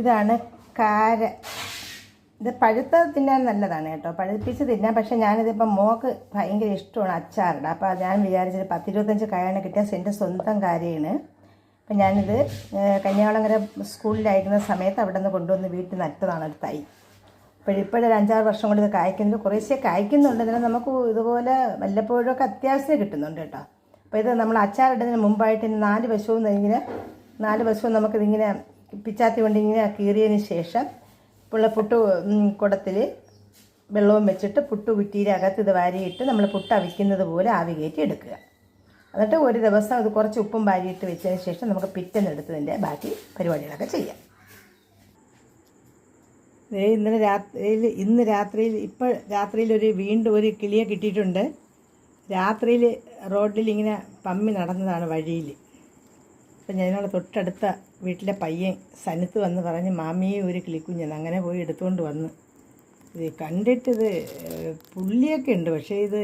ഇതാണ് കാര. ഇത് പഴുത്ത തിന്നാൻ നല്ലതാണ് കേട്ടോ. പഴുപ്പിച്ച് തിന്നാം പക്ഷേ ഞാനിതിപ്പം മോക്ക് ഭയങ്കര ഇഷ്ടമാണ് അച്ചാറിട അപ്പോൾ ഞാൻ വിചാരിച്ചത് പത്തിരുപത്തഞ്ച് കായാണ് കിട്ടിയ എന്റെ സ്വന്തം കാര്യമാണ് അപ്പം ഞാനിത് കന്യാകുളങ്ങര സ്കൂളിലായിരുന്ന സമയത്ത് അവിടെ നിന്ന് കൊണ്ടുവന്ന് വീട്ടിൽ നട്ടതാണ് ഒരു തൈ. ഇപ്പോഴിപ്പോഴൊരു അഞ്ചാറ് വർഷം കൊണ്ട് ഇത് കായ്ക്കുന്നത് കുറേശ്ശെ കായ്ക്കുന്നുണ്ട്. ഇതിനെ നമുക്ക് ഇതുപോലെ വല്ലപ്പോഴൊക്കെ അത്യാവശ്യം കിട്ടുന്നുണ്ട് കേട്ടോ. അപ്പോൾ ഇത് നമ്മൾ അച്ചാറിടുന്നതിന് മുമ്പായിട്ട് നാല് വശവും ഇങ്ങനെ നാല് വശവും നമുക്കിതിങ്ങനെ പിച്ചാത്തി കൊണ്ട് ഇങ്ങനെ കീറിയതിന് ശേഷം പുള്ള പുട്ട് കുടത്തിൽ വെള്ളവും വെച്ചിട്ട് പുട്ട് കുറ്റിയുടെ അകത്ത് ഇത് വാരിയിട്ട് നമ്മൾ പുട്ട് അവിക്കുന്നത് പോലെ ആവി കയറ്റി എടുക്കുക. എന്നിട്ട് ഒരു ദിവസം അത് കുറച്ച് ഉപ്പും വാരിയിട്ട് വെച്ചതിന് ശേഷം നമുക്ക് പിറ്റെന്നെടുത്തതിന്റെ ബാക്കി പരിപാടികളൊക്കെ ചെയ്യാം. ഇന്നലെ രാത്രിയിൽ ഇന്ന് രാത്രിയിൽ ഇപ്പോൾ രാത്രിയിൽ ഒരു വീണ്ടും ഒരു കിളിയെ കിട്ടിയിട്ടുണ്ട്. രാത്രിയിൽ റോഡിൽ ഇങ്ങനെ പമ്മി നടന്നതാണ് വഴിയിൽ. അപ്പം ഞാനുള്ള തൊട്ടടുത്ത വീട്ടിലെ പയ്യൻ സനത്ത് വന്ന് പറഞ്ഞ് മാമിയെ ഒരു കിളിക്കുഞ്ഞെന്ന് അങ്ങനെ പോയി എടുത്തുകൊണ്ട് വന്ന്. ഇത് കണ്ടിട്ടിത് പുള്ളിയൊക്കെ ഉണ്ട്. പക്ഷേ ഇത്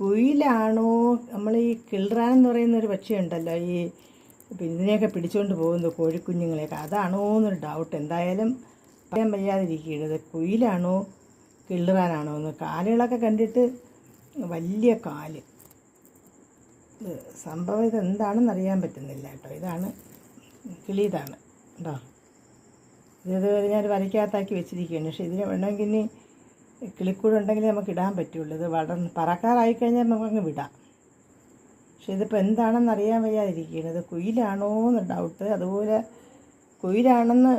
കുയിലാണോ? നമ്മൾ ഈ കിൾറാനെന്ന് പറയുന്ന ഒരു പക്ഷിയുണ്ടല്ലോ ഈ ഇതിനെയൊക്കെ പിടിച്ചുകൊണ്ട് പോകുന്നത് കോഴിക്കുഞ്ഞുങ്ങളെയൊക്കെ. അതാണോ എന്നൊരു ഡൗട്ട് എന്തായാലും പറയാൻ വയ്യാതിരിക്കുകയാണ്. ഇത് കുയിലാണോ കിള്ളുറാനാണോ എന്ന്. കാലുകളൊക്കെ കണ്ടിട്ട് വലിയ കാൽ. സംഭവം ഇതെന്താണെന്ന് അറിയാൻ പറ്റുന്നില്ല കേട്ടോ. ഇതാണ് കിളി ഇതാണ് കേട്ടോ. ഇത് ഞാൻ വരയ്ക്കകത്താക്കി വെച്ചിരിക്കുകയാണ്. പക്ഷേ ഇതിന് വേണമെങ്കിൽ ഇനി കിളിക്കൂട് ഉണ്ടെങ്കിൽ നമുക്ക് ഇടാൻ പറ്റുള്ളൂ. ഇത് വളർന്ന് പറക്കാറായി കഴിഞ്ഞാൽ നമുക്കങ്ങ് വിടാം. പക്ഷേ ഇതിപ്പോൾ എന്താണെന്ന് അറിയാൻ വയ്യാതിരിക്കുകയാണ്. ഇത് കുയിലാണോ എന്ന് ഡൗട്ട് അതുപോലെ കുയിലാണെന്ന്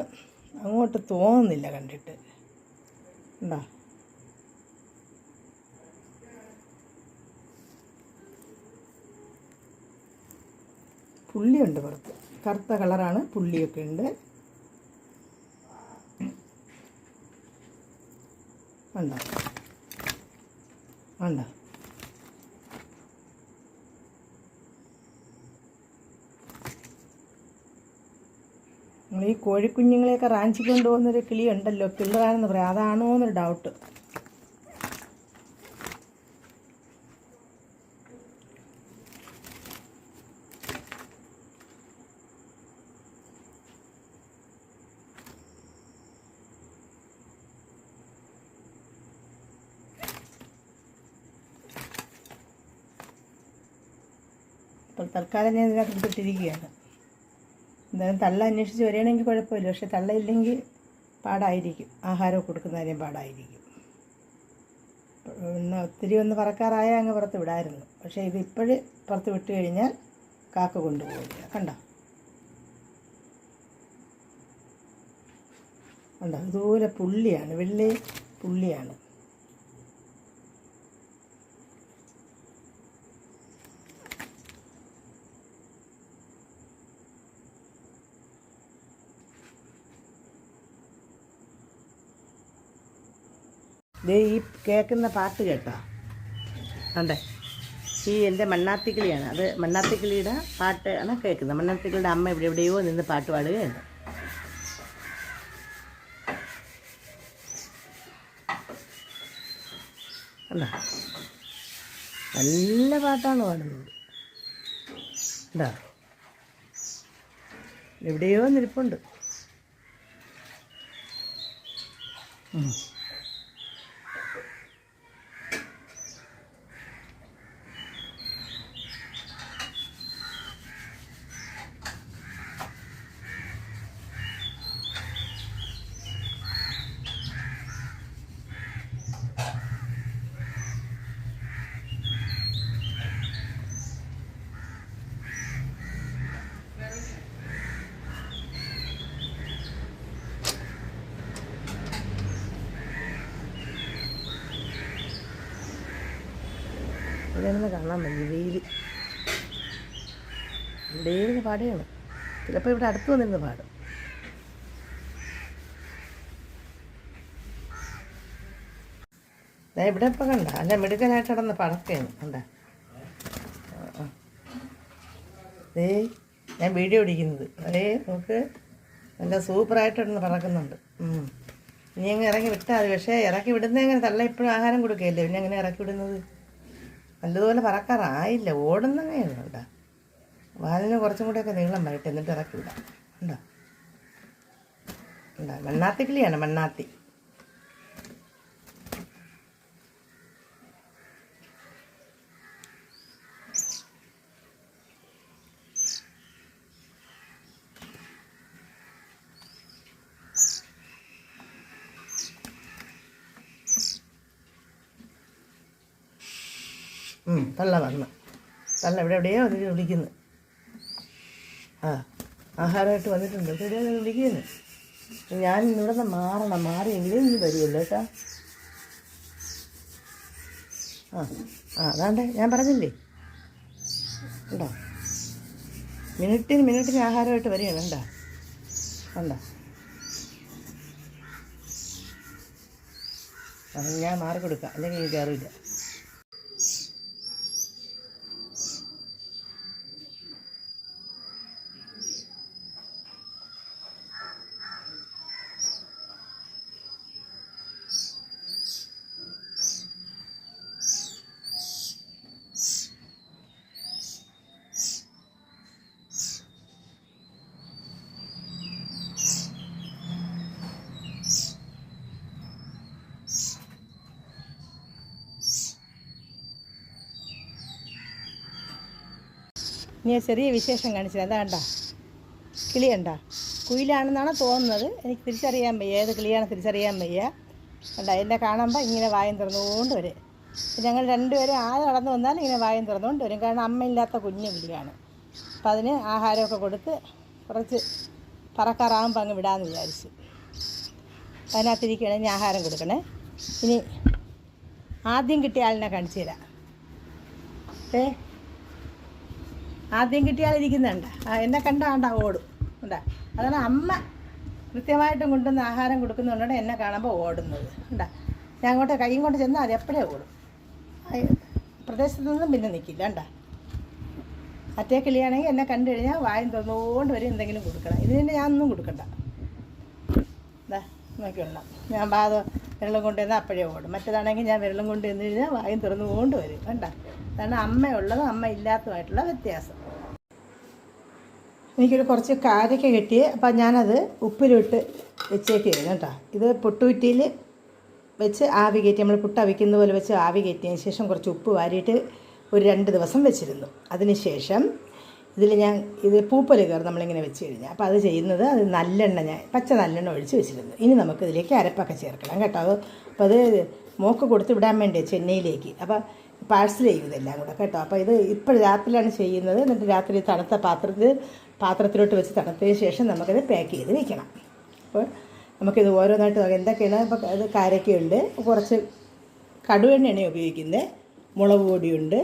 അങ്ങോട്ട് തോന്നുന്നില്ല കണ്ടിട്ട്. ഉണ്ടോ പുള്ളിയുണ്ട് പുറത്ത്. കറുത്ത കളറാണ് പുള്ളിയൊക്കെ ഉണ്ട്. ഉണ്ടോ ഉണ്ടോ നമ്മൾ ഈ കോഴിക്കുഞ്ഞുങ്ങളെയൊക്കെ റാഞ്ചി കൊണ്ടുപോകുന്നൊരു കിളി ഉണ്ടല്ലോ കിള്ളറാണെന്ന് പറയാം. അതാണോ എന്നൊരു ഡൗട്ട് തൽക്കാലം ഞാൻ ഇതിനകത്ത് എടുത്തിട്ടിരിക്കുകയാണ് എന്തായാലും തള്ള അന്വേഷിച്ച് വരികയാണെങ്കിൽ കുഴപ്പമില്ല. പക്ഷെ തള്ള ഇല്ലെങ്കിൽ പാടായിരിക്കും. ആഹാരം കൊടുക്കുന്ന പാടായിരിക്കും. പിന്നെ ഒത്തിരി ഒന്ന് പറക്കാറായ അങ്ങ് പുറത്ത് വിടായിരുന്നു. പക്ഷേ ഇത് ഇപ്പോഴും പുറത്ത് വിട്ട് കഴിഞ്ഞാൽ കാക്ക കൊണ്ടുപോകില്ല. കണ്ടോ? കണ്ടോ? ഇതുപോലെ പുള്ളിയാണ്. വെള്ളി പുള്ളിയാണ്. ദേ ഈ കേൾക്കുന്ന പാട്ട് കേട്ടോ. കണ്ടേ? ഈ എന്റെ മണ്ണാത്തിക്കിളിയാണ്. അത് മണ്ണാത്തിക്കിളിയുടെ പാട്ട് ആണ് കേൾക്കുന്നത്. മണ്ണാത്തിക്കിളിയുടെ അമ്മ എവിടെ എവിടെയോ നിന്ന് പാട്ട് പാടുകയാണ് കണ്ടോ? നല്ല പാട്ടാണ് പാടുന്നത്. കണ്ടോ? എവിടെയോ നിൽപ്പുണ്ട്. ഉം. ഇവിടെ നിന്ന് കാണാൻ മതി വെയിൽ ഇരുന്ന് പാടുകയാണ്. ചിലപ്പോൾ ഇവിടെ അടുത്ത് വന്നിരുന്ന് പാടും. ഞാൻ ഇവിടെ ഇപ്പം കണ്ട അല്ല മിടുക്കനായിട്ട് കിടന്ന് പടക്കുകയാണ് കണ്ട. ഏ ഞാൻ വീഡിയോ പിടിക്കുന്നത് അതേ നമുക്ക് നല്ല സൂപ്പറായിട്ട് കിടന്ന് പറക്കുന്നുണ്ട്. ഇനി അങ്ങ് ഇറങ്ങി വിട്ടാൽ മതി. പക്ഷേ ഇറക്കി വിടുന്നത് എങ്ങനെ തള്ള ഇപ്പോഴും ആഹാരം കൊടുക്കുകയല്ലേ? പിന്നെ എങ്ങനെ ഇറക്കി വിടുന്നത്? നല്ലതുപോലെ പറക്കാറായില്ല ഓടുന്നങ്ങനെയാണ് കേട്ടോ. വാലിന് കുറച്ചും കൂടെയൊക്കെ നീളം വരട്ടെ. എന്നിട്ട് ഇറക്കി വിടാം. ഉണ്ടോ ഉണ്ടോ മണ്ണാത്തി കിളിയാണ് മണ്ണാത്തി. തള്ള വന്ന് തള്ള ഇവിടെ എവിടെയോ അതിന് വിളിക്കുന്നു. ആ ആഹാരമായിട്ട് വന്നിട്ടുണ്ട്. എവിടെയോ അത് വിളിക്കുന്നു. ഞാൻ ഇവിടെ നിന്ന് മാറണം. മാറിയെങ്കിലും ഇനി വരുമല്ലോ കേട്ടോ. ആ ആ അതാണ്ട് ഞാൻ പറഞ്ഞില്ലേ? ഉണ്ടോ? മിനിറ്റിന് മിനിറ്റിന് ആഹാരമായിട്ട് വരികയാണ്. കണ്ടോ? ഉണ്ടോ അത് ഞാൻ മാറി കൊടുക്കാം അല്ലെങ്കിൽ എനിക്ക് കയറില്ല ഇനി ചെറിയ വിശേഷം കാണിച്ചത് അതാ കിളിയണ്ട കിളി കണ്ട. കുയിലാണെന്നാണ് തോന്നുന്നത്. എനിക്ക് തിരിച്ചറിയാൻ വയ്യ. ഏത് കിളിയാണ് തിരിച്ചറിയാൻ വയ്യ. കണ്ട എന്നെ കാണുമ്പോൾ ഇങ്ങനെ വായം തുറന്നുകൊണ്ട് വരും. ഞങ്ങൾ രണ്ടുപേരും ആര് നടന്നു വന്നാൽ ഇങ്ങനെ വായം തുറന്നുകൊണ്ട് വരും. കാരണം അമ്മയില്ലാത്ത കുഞ്ഞു കിളിയാണ്. അപ്പം അതിന് ആഹാരമൊക്കെ കൊടുത്ത് കുറച്ച് പറക്കാറാകുമ്പോൾ അങ്ങ് വിടാമെന്ന് വിചാരിച്ചു. അതിനകത്തിരിക്കണേ ഇനി ആഹാരം കൊടുക്കണേ. ഇനി ആദ്യം കിട്ടിയ ആളിനെ കാണിച്ചു തരാം ഏ? ആദ്യം കിട്ടിയാലിരിക്കുന്നുണ്ട് എന്നെ കണ്ടാണ്ട കണ്ട ഓടും. ഉണ്ടാ അതാണ് അമ്മ കൃത്യമായിട്ടും കൊണ്ടുവന്ന് ആഹാരം കൊടുക്കുന്നുണ്ടോ എന്നെ കാണുമ്പോൾ ഓടുന്നത്. ഉണ്ടാ ഞാൻ അങ്ങോട്ട് കൈയും കൊണ്ട് ചെന്നാൽ അത് എപ്പോഴേ ഓടും. പ്രദേശത്തു നിന്നും പിന്നെ നിൽക്കില്ല. ഉണ്ടാ അറ്റേ കിളിയാണെങ്കിൽ എന്നെ കണ്ടു കഴിഞ്ഞാൽ വായും തുറന്നുകൊണ്ട് വരും എന്തെങ്കിലും കൊടുക്കണം. ഇതിന് ഞാൻ ഒന്നും കൊടുക്കണ്ട. ഇതാ നോക്കിയുണ്ട ഞാൻ ബാധ വെള്ളം കൊണ്ട് ചെന്നാൽ അപ്പോഴേ ഓടും. മറ്റേതാണെങ്കിൽ ഞാൻ വെള്ളം കൊണ്ട് ചെന്ന് കഴിഞ്ഞാൽ വായും തുറന്നുകൊണ്ട് വരും. കണ്ട? അതാണ് അമ്മയുള്ളതും അമ്മ ഇല്ലാത്തതുമായിട്ടുള്ള വ്യത്യാസം. എനിക്കൊരു കുറച്ച് കാരക്ക കിട്ടി. അപ്പം ഞാനത് ഉപ്പിലിട്ട് വെച്ചേക്കായിരുന്നു കേട്ടോ. ഇത് പൊട്ടുകുറ്റിയിൽ വെച്ച് ആവി കയറ്റി നമ്മൾ പുട്ട് അവിക്കുന്ന പോലെ വെച്ച് ആവി കയറ്റിയതിന് ശേഷം കുറച്ച് ഉപ്പ് വാരിയിട്ട് ഒരു രണ്ട് ദിവസം വെച്ചിരുന്നു. അതിന് ശേഷം ഇതിൽ ഞാൻ ഇത് പൂപ്പൽ കയറി നമ്മളിങ്ങനെ വെച്ച് കഴിഞ്ഞാൽ അപ്പോൾ അത് ചെയ്യുന്നത് അത് നല്ലെണ്ണ ഞാൻ പച്ച നല്ലെണ്ണ ഒഴിച്ച് വെച്ചിരുന്നു. ഇനി നമുക്ക് ഇതിലേക്ക് അരപ്പൊക്കെ ചേർക്കണം കേട്ടോ. അത് അപ്പോൾ അത് മോക്ക് കൊടുത്ത് വിടാൻ വേണ്ടി ചെന്നൈയിലേക്ക്. അപ്പോൾ പാഴ്സൽ ചെയ്യും ഇതെല്ലാം കൂടെ കേട്ടോ. അപ്പോൾ ഇത് ഇപ്പോൾ രാത്രിയിലാണ് ചെയ്യുന്നത്. എന്നിട്ട് രാത്രി തണുത്ത പാത്രത്തിൽ പാത്രത്തിലോട്ട് വെച്ച് തണുത്തതിന് ശേഷം നമുക്കത് പാക്ക് ചെയ്ത് വെക്കണം. അപ്പോൾ നമുക്കിത് ഓരോന്നായിട്ട് നോക്കാം. എന്തൊക്കെയാണ്? ഇപ്പോൾ അത് കാരക്കയുണ്ട് കുറച്ച് കടുവെണ്ണയാണ് ഉപയോഗിക്കുന്നത്. മുളക് പൊടിയുണ്ട്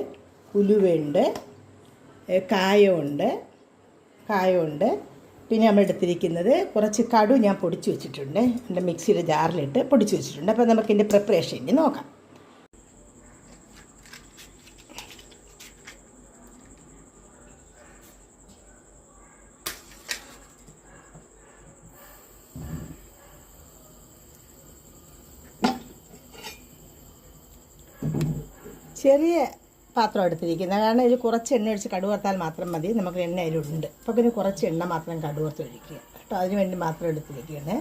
ഉലുവയുണ്ട് കായമുണ്ട് കായമുണ്ട് പിന്നെ നമ്മൾ എടുത്തിരിക്കുന്നത് കുറച്ച് കടു ഞാൻ പൊടിച്ച് വെച്ചിട്ടുണ്ട്. എന്റെ മിക്സിയുടെ ജാറിലിട്ട് പൊടിച്ച് വെച്ചിട്ടുണ്ട്. അപ്പോൾ നമുക്ക് ഇതിന്റെ പ്രിപ്പറേഷൻ ഇനി നോക്കാം ചെറിയ പാത്രം എടുത്തിരിക്കുന്നത്. കാരണം ഇതിൽ കുറച്ച് എണ്ണ ഒഴിച്ച് കടുവർത്താൽ മാത്രം മതി. നമുക്ക് എണ്ണ അതിലുണ്ട്. അപ്പോൾ പിന്നെ കുറച്ച് എണ്ണ മാത്രം കടുവർത്ത് ഒഴിക്കുക. കേട്ടോ? അതിന് വേണ്ടി മാത്രം എടുത്തിരിക്കുകയാണ്.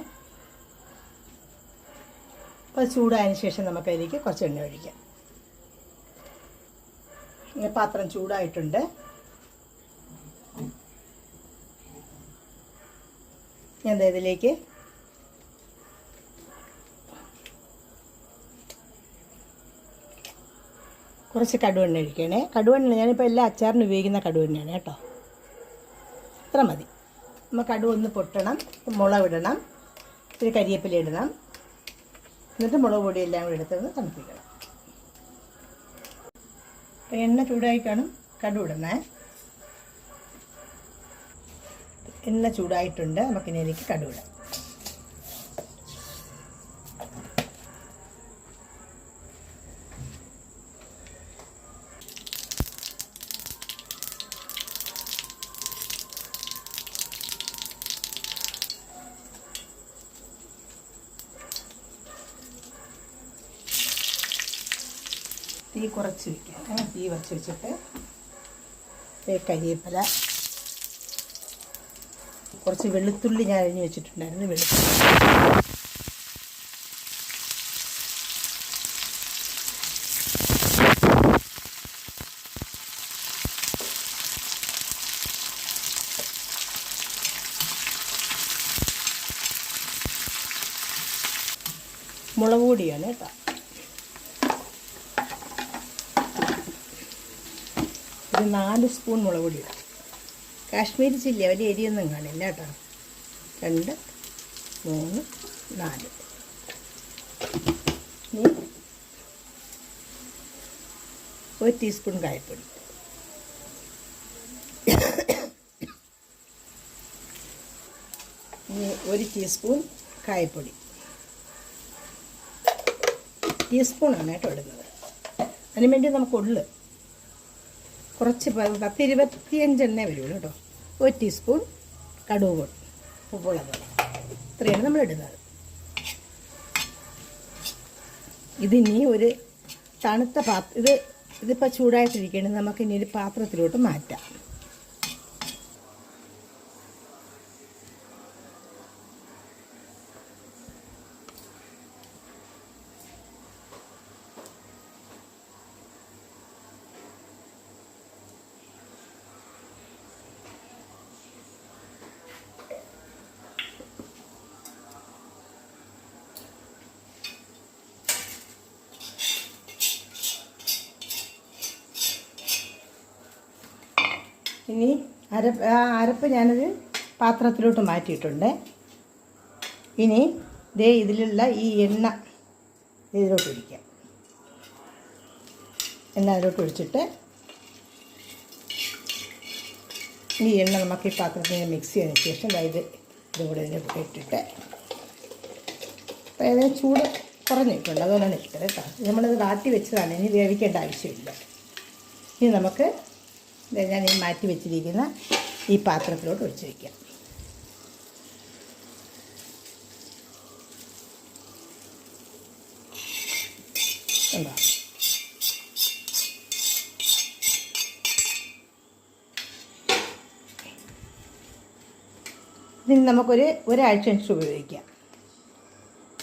അപ്പോൾ ചൂടായതിന് ശേഷം നമുക്ക് അതിലേക്ക് കുറച്ച് എണ്ണ ഒഴിക്കാം. പാത്രം ചൂടായിട്ടുണ്ട്. ഞാൻ ഇതിലേക്ക് കുറച്ച് കടുവെണ്ണ ഒഴിക്കണേ. കടുവെണ്ണ ഞാനിപ്പോൾ എല്ലാ അച്ചാറിന് ഉപയോഗിക്കുന്ന കടുവെണ്ണയാണ് കേട്ടോ. ഇത്ര മതി. നമ്മൾ കടുവ ഒന്ന് പൊട്ടണം. മുളകിടണം ഇത്തിരി കരിയേപ്പില ഇടണം. എന്നിട്ട് മുളക് പൊടി എല്ലാം കൂടി എടുത്തൊന്ന് തണുപ്പിക്കണം. അപ്പോൾ എണ്ണ ചൂടായി കാണും. കടു ഇടണേ. എണ്ണ ചൂടായിട്ടുണ്ട്. നമുക്കിനി ഇതിലേക്ക് കടുവ തീ കുറച്ച് വെക്കാം തീ കുറച്ച് വെച്ചിട്ട് കരിയേപ്പില. കുറച്ച് വെളുത്തുള്ളി ഞാൻ അരിഞ്ഞ് വെച്ചിട്ടുണ്ടായിരുന്നു വെളുത്തുള്ളി. മുളക് പൊടിയാണ് കേട്ടോ. നാല് സ്പൂൺ മുളക് പൊടി ഇടാം കാശ്മീരി ചില്ലി അവർ എരിയൊന്നും കാണില്ല കേട്ടോ. രണ്ട് മൂന്ന് നാല്. ഒരു ടീസ്പൂൺ കായപ്പൊടി. ഇനി ഒരു ടീസ്പൂൺ കായപ്പൊടി. ടീസ്പൂണാണ് കേട്ടോ ഇടുന്നത്. അതിനുവേണ്ടി നമുക്ക് ഉള്ളു കുറച്ച് പത്ത് ഇരുപത്തിയഞ്ചെണ്ണേ വരുള്ളൂ കേട്ടോ. ഒരു ടീസ്പൂൺ കടുക് പൊടി. ഉപ്പുള്ളത് ഇത്രയാണ് നമ്മൾ ഇടുന്നത്. ഇതിനി ഒരു തണുത്ത പാത്രം ഇത് ഇതിപ്പോൾ ചൂടായിട്ടിരിക്കുകയാണ്. നമുക്ക് ഇനി ഒരു പാത്രത്തിലോട്ട് മാറ്റാം. ഇനി അരപ്പ് ആ അരപ്പ് ഞാനൊരു പാത്രത്തിലോട്ട് മാറ്റിയിട്ടുണ്ട്. ഇനി ദേ ഇതിലുള്ള ഈ എണ്ണ ഇതിലോട്ട് ഒഴിക്കാം. എണ്ണ അതിലോട്ട് ഒഴിച്ചിട്ട് ഈ എണ്ണ നമുക്ക് ഈ പാത്രത്തിൽ മിക്സ് ചെയ്തതിന് ശേഷം ഇതും കൂടെ ഇതിന്റെ കൂടെ ഇട്ടിട്ട്. അപ്പോൾ ഏതായാലും ചൂട് കുറഞ്ഞിട്ടുണ്ട്. അതുകൊണ്ടാണ് ഇട്ടത് കേട്ടോ നമ്മളിത് കാട്ടി വെച്ചതാണ്. ഇനി വേവിക്കേണ്ട ആവശ്യമില്ല. ഇനി നമുക്ക് ഞാൻ ഈ മാറ്റി വെച്ചിരിക്കുന്ന ഈ പാത്രത്തിലോട്ട് ഒഴിച്ച് വയ്ക്കാം ഇതിന് നമുക്കൊരു ഒരാഴ്ച അനുസരിച്ച് ഉപയോഗിക്കാം.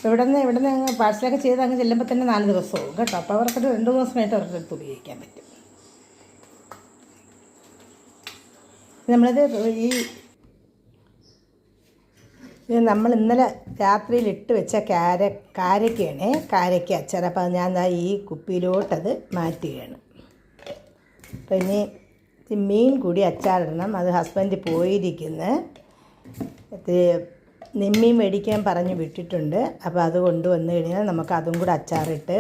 ഇവിടെ നിന്ന് ഇവിടെ നിന്ന് പാഴ്സലൊക്കെ ചെയ്ത് അങ്ങ് ചെല്ലുമ്പോൾ തന്നെ നാല് ദിവസവും കേട്ടോ. അപ്പോൾ അവർക്കൊരു രണ്ട് ദിവസമായിട്ട് അവരുടെ അവർക്ക് ഉപയോഗിക്കാൻ പറ്റും. നമ്മളിത് ഈ നമ്മൾ ഇന്നലെ രാത്രിയിൽ ഇട്ട് വെച്ച കാര കാരക്കയാണ് കാരയ്ക്ക അച്ചാർ. അപ്പോൾ ഞാൻ ഈ കുപ്പിയിലോട്ടത് മാറ്റുകയാണ്. അപ്പോൾ ഇനി മീൻ കൂടി അച്ചാറിടണം അത് ഹസ്ബൻഡ് പോയിരിക്കുന്നു. ഇത് നെമ്മീൻ മേടിക്കാൻ പറഞ്ഞ് വിട്ടിട്ടുണ്ട്. അപ്പോൾ അത് കൊണ്ടുവന്ന് കഴിഞ്ഞാൽ നമുക്ക് അതും കൂടെ അച്ചാറിട്ട്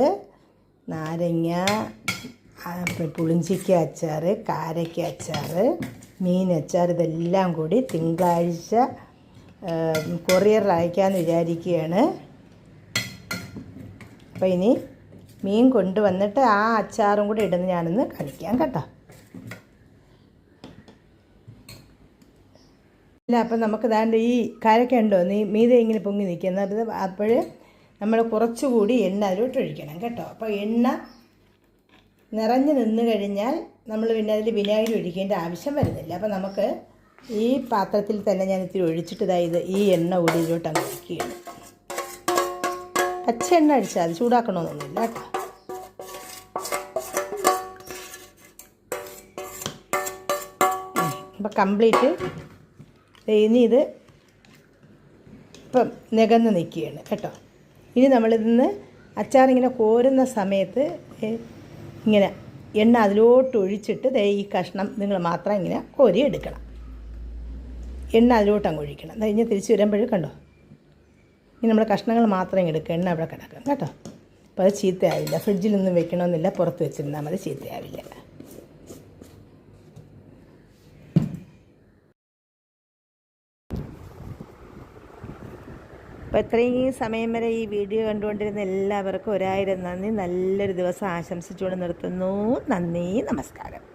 നാരങ്ങ പുളിഞ്ചിക്ക അച്ചാർ കാരയ്ക്ക അച്ചാർ മീൻ അച്ചാർ ഇതെല്ലാം കൂടി തിങ്കളാഴ്ച കൊറിയർ അയക്കാമെന്ന് വിചാരിക്കുകയാണ്. അപ്പോൾ ഇനി മീൻ കൊണ്ടുവന്നിട്ട് ആ അച്ചാറും കൂടി ഇടുന്ന ഞാനൊന്ന് കാണിക്കാം കേട്ടോ. ഇല്ല അപ്പം നമുക്ക് ദാണ്ട് ഈ കരക്ക ഉണ്ടോ? നീ മീതെ ഇങ്ങനെ പൊങ്ങി നിൽക്കുന്നത് അപ്പോൾ നമ്മൾ കുറച്ചുകൂടി എണ്ണ അതിലോട്ട് ഒഴിക്കണം കേട്ടോ. അപ്പോൾ എണ്ണ നിറഞ്ഞു നിന്ന് കഴിഞ്ഞാൽ നമ്മൾ പിന്നെ അതിൽ വിനാഗിരി ഒഴിക്കേണ്ട ആവശ്യം വരുന്നില്ല. അപ്പോൾ നമുക്ക് ഈ പാത്രത്തിൽ തന്നെ ഞാൻ ഇത്തിരി ഒഴിച്ചിട്ട് ഇതായത് ഈ എണ്ണ കൂടി അങ്ങ് ഒഴിക്കുകയാണ് പച്ച എണ്ണ അടിച്ചാൽ അത് ചൂടാക്കണമെന്നൊന്നുമില്ല കേട്ടോ. അപ്പോൾ കംപ്ലീറ്റ് ഇനി ഇത് ഇപ്പം നികന്ന് നിൽക്കുകയാണ് കേട്ടോ. ഇനി നമ്മളിതിന്ന് അച്ചാറിങ്ങനെ കോരുന്ന സമയത്ത് ഇങ്ങനെ എണ്ണ അതിലോട്ട് ഒഴിച്ചിട്ട് ദേ ഈ കഷ്ണം നിങ്ങൾ മാത്രം ഇങ്ങനെ കോരി എടുക്കണം എണ്ണ അതിലോട്ട് അങ്ങ് ഒഴിക്കണം. അത് കഴിഞ്ഞ് തിരിച്ച് വരുമ്പോഴും കണ്ടോ? ഇനി നമ്മൾ കഷ്ണങ്ങൾ മാത്രം എടുക്കുക. എണ്ണ അവിടെ കിടക്കും. കേട്ടോ? അപ്പോൾ അത് ചീത്തയാവില്ല. ഫ്രിഡ്ജിലൊന്നും വെക്കണമെന്നില്ല. പുറത്ത് വെച്ചിരുന്നാൽ മതി. ചീത്തയാവില്ല. അപ്പോൾ ഇത്രയും സമയം വരെ ഈ വീഡിയോ കണ്ടുകൊണ്ടിരുന്ന എല്ലാവർക്കും ഒരായിരം നന്ദി. നല്ലൊരു ദിവസം ആശംസിച്ചുകൊണ്ട് നിർത്തുന്നു. നന്ദി നമസ്കാരം.